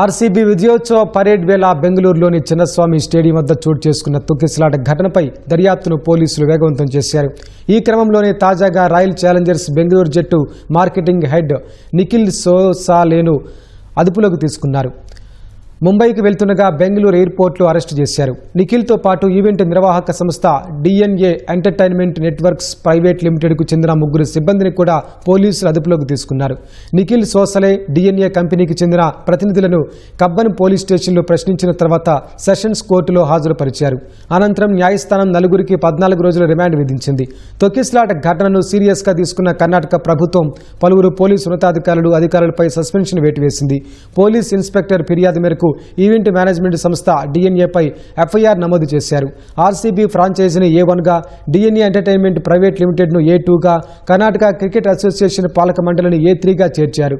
RCB విజయోత్సవ parade వేళ బెంగళూరులోని చిన్నస్వామి స్టేడియం వద్ద చోటు చేసుకున్న తొక్కిసలాట ఘటనపై దర్యాప్తును పోలీసులు వేగవంతం చేశారు. ఈ క్రమంలోనే తాజాగా రాయల్ ఛాలెంజర్స్ బెంగళూరు జట్టు మార్కెటింగ్ హెడ్ నిఖిల్ సోసాలేను అదుపులోకి తీసుకున్నారు. ముంబైకి వెళ్తుండగా బెంగళూరు ఎయిర్పోర్ట్లో అరెస్టు చేశారు. నిఖిల్తో పాటు ఈవెంట్ నిర్వాహక సంస్థ డిఎన్ఏ ఎంటర్టైన్మెంట్ నెట్వర్క్స్ ప్రైవేట్ లిమిటెడ్కు చెందిన ముగ్గురు సిబ్బందిని కూడా పోలీసులు అదుపులోకి తీసుకున్నారు. నిఖిల్ సోసలే డిఎన్ఏ కంపెనీకి చెందిన ప్రతినిధులను కబ్బన్ పోలీస్ స్టేషన్లో ప్రశ్నించిన తర్వాత సెషన్స్ కోర్టులో హాజరుపరిచారు. అనంతరం న్యాయస్థానం నలుగురికి పద్నాలుగు రోజుల రిమాండ్ విధించింది. తొకిస్లాట ఘటనను సీరియస్గా తీసుకున్న కర్ణాటక ప్రభుత్వం పలువురు పోలీసు ఉన్నతాధికారులు అధికారులపై సస్పెన్షన్ వేటు వేసింది పోలీస్ ఇన్స్పెక్టర్ ఫిర్యాదు మేరకు ఈవెంట్ మేనేజ్మెంట్ సంస్థ డిఎన్ఏపై ఎఫ్ఐఆర్ నమోదు చేశారు. ఆర్సీబీ ఫ్రాంచైజీని ఏ వన్గా డిఎన్ఏ ఎంటర్టైన్మెంట్ ప్రైవేట్ లిమిటెడ్ను ఏ టూగా కర్ణాటక క్రికెట్ అసోసియేషన్ పాలక మండలిని ఏ త్రీగా చేర్చారు.